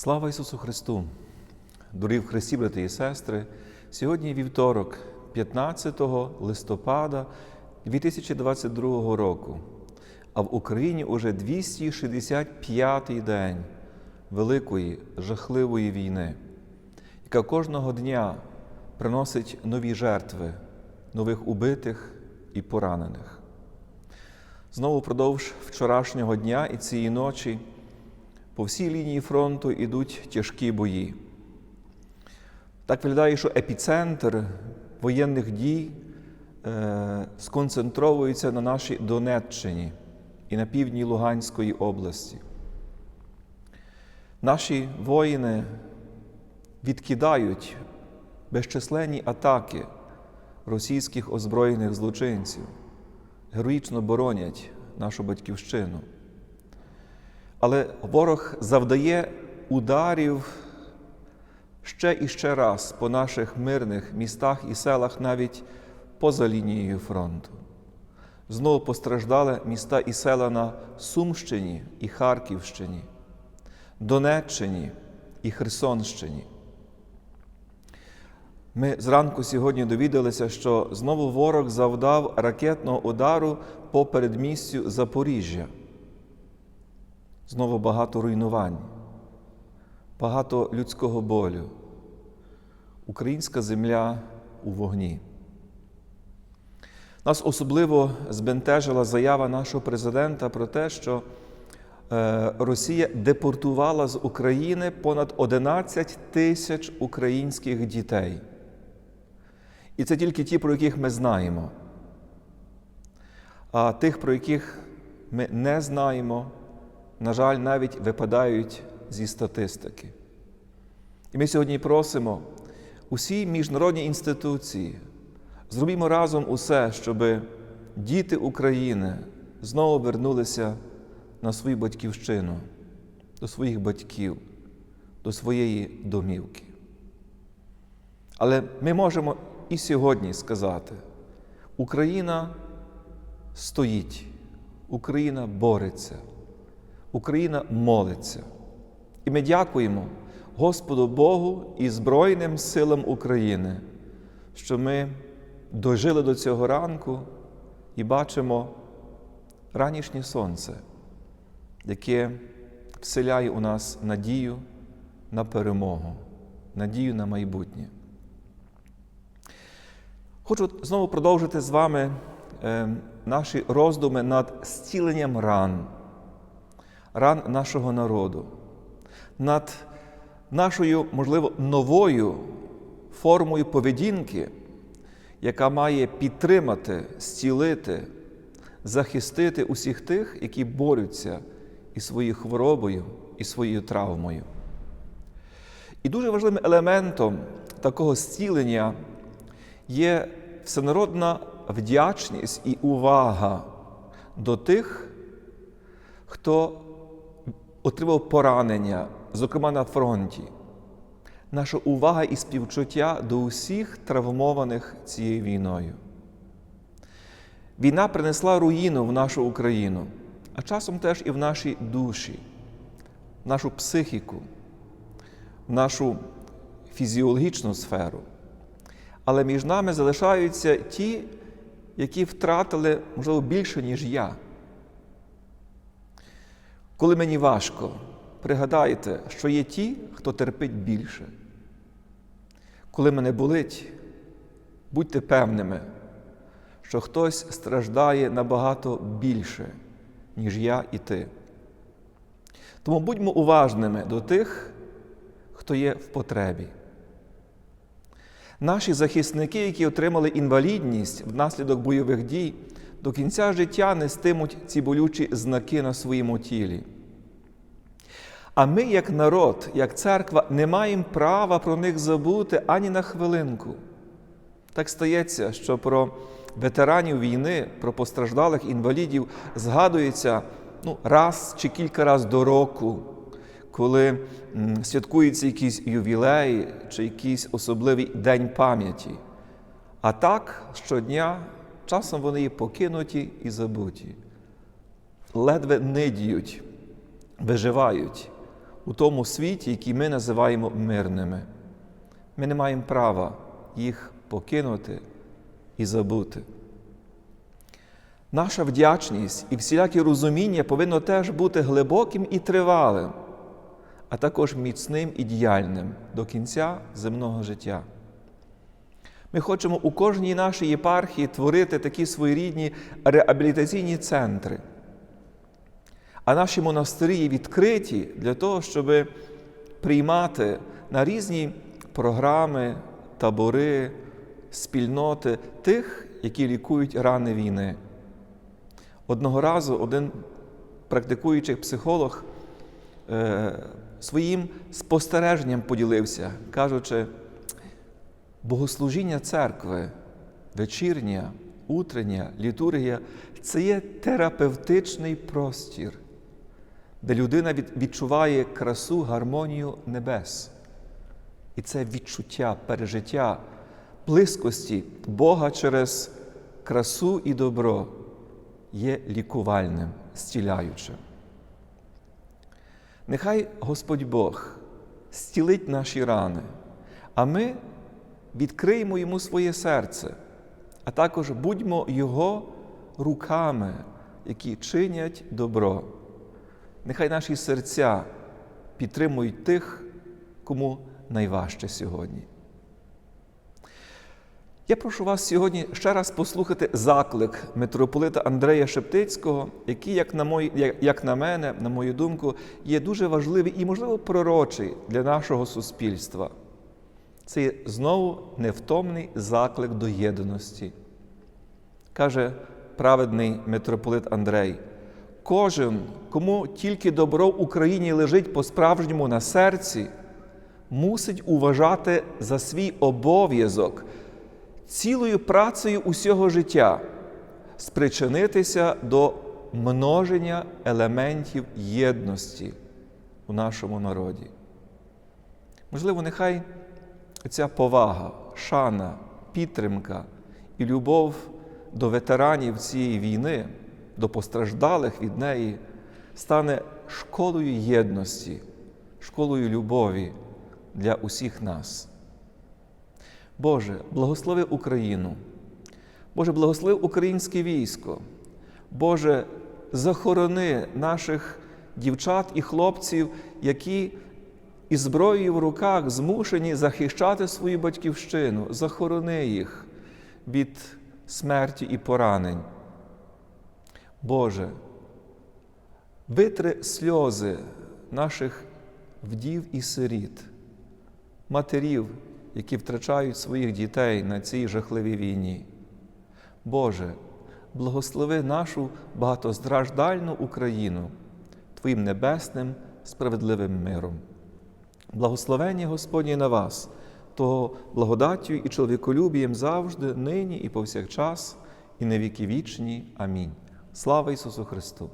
Слава Ісусу Христу! Дорогі в Христі, брати і сестри! Сьогодні вівторок, 15 листопада 2022 року, а в Україні уже 265-й день великої жахливої війни, яка кожного дня приносить нові жертви, нових убитих і поранених. Знову впродовж вчорашнього дня і цієї ночі по всій лінії фронту йдуть тяжкі бої. Так виглядає, що епіцентр воєнних дій е, сконцентровується на нашій Донеччині і на півдні Луганської області. Наші воїни відкидають безчисленні атаки російських озброєних злочинців, героїчно боронять нашу батьківщину. Але ворог завдає ударів ще і ще раз по наших мирних містах і селах, навіть поза лінією фронту. Знову постраждали міста і села на Сумщині і Харківщині, Донеччині і Херсонщині. Ми зранку сьогодні довідалися, що знову ворог завдав ракетного удару по передмістю Запоріжжя. Знову багато руйнувань, багато людського болю. Українська земля у вогні. Нас особливо збентежила заява нашого президента про те, що е, Росія депортувала з України понад 11 тисяч українських дітей. І це тільки ті, про яких ми знаємо. А тих, про яких ми не знаємо, на жаль, навіть випадають зі статистики. І ми сьогодні просимо усі міжнародні інституції, зробімо разом усе, щоб діти України знову вернулися на свою батьківщину, до своїх батьків, до своєї домівки. Але ми можемо і сьогодні сказати: Україна стоїть, Україна бореться. Україна молиться. І ми дякуємо Господу Богу і Збройним силам України, що ми дожили до цього ранку і бачимо ранішнє сонце, яке вселяє у нас надію на перемогу, надію на майбутнє. Хочу знову продовжити з вами е, наші роздуми над зціленням ран ран нашого народу, над нашою, можливо, новою формою поведінки, яка має підтримати, зцілити, захистити усіх тих, які борються із своєю хворобою і своєю травмою. І дуже важливим елементом такого зцілення є всенародна вдячність і увага до тих, хто отримав поранення, зокрема на фронті. Наша увага і співчуття до усіх травмованих цією війною. Війна принесла руїну в нашу Україну, а часом теж і в наші душі, в нашу психіку, в нашу фізіологічну сферу. Але між нами залишаються ті, які втратили, можливо, більше, ніж я. Коли мені важко, пригадайте, що є ті, хто терпить більше. Коли мене болить, будьте певними, що хтось страждає набагато більше, ніж я і ти. Тому будьмо уважними до тих, хто є в потребі. Наші захисники, які отримали інвалідність внаслідок бойових дій, до кінця життя нестимуть ці болючі знаки на своєму тілі. А ми, як народ, як церква, не маємо права про них забути ані на хвилинку. Так стається, що про ветеранів війни, про постраждалих інвалідів згадується ну, раз чи кілька разів до року, коли святкується якийсь ювілей чи якийсь особливий день пам'яті. А так щодня часом вони є покинуті і забуті, ледве нидіють, виживають у тому світі, який ми називаємо мирними. Ми не маємо права їх покинути і забути. Наша вдячність і всіляке розуміння повинно теж бути глибоким і тривалим, а також міцним і діяльним до кінця земного життя. Ми хочемо у кожній нашій єпархії творити такі своєрідні реабілітаційні центри. А наші монастирі є відкриті для того, щоб приймати на різні програми, табори, спільноти тих, які лікують рани війни. Одного разу один практикуючий психолог е, своїм спостереженням поділився, кажучи, богослужіння церкви, вечірня, утрення, літургія це є терапевтичний простір, де людина відчуває красу, гармонію небес. І це відчуття, пережиття близькості Бога через красу і добро є лікувальним, зціляючим. Нехай Господь Бог зцілить наші рани, а ми відкриємо йому своє серце, а також будьмо Його руками, які чинять добро. Нехай наші серця підтримують тих, кому найважче сьогодні. Я прошу вас сьогодні ще раз послухати заклик митрополита Андрея Шептицького, який, як на, мої, як, на мене, на мою думку, є дуже важливий і, можливо, пророчий для нашого суспільства. Це знову невтомний заклик до єдності. Каже праведний митрополит Андрей: кожен, кому тільки добро в Україні лежить по-справжньому на серці, мусить уважати за свій обов'язок цілою працею усього життя спричинитися до множення елементів єдності у нашому народі. Можливо, нехай ця повага, шана, підтримка і любов до ветеранів цієї війни, до постраждалих від неї, стане школою єдності, школою любові для усіх нас. Боже, благослови Україну. Боже, благослови українське військо. Боже, захорони наших дівчат і хлопців, які із зброєю в руках змушені захищати свою батьківщину. Захорони їх від смерті і поранень. Боже, витри сльози наших вдів і сиріт, матерів, які втрачають своїх дітей на цій жахливій війні. Боже, благослови нашу багатостраждальну Україну Твоїм небесним справедливим миром. Благословення Господнє на вас, того благодаттю і чоловіколюбієм завжди, нині і повсякчас, і на віки вічні. Амінь. Слава Ісусу Христу!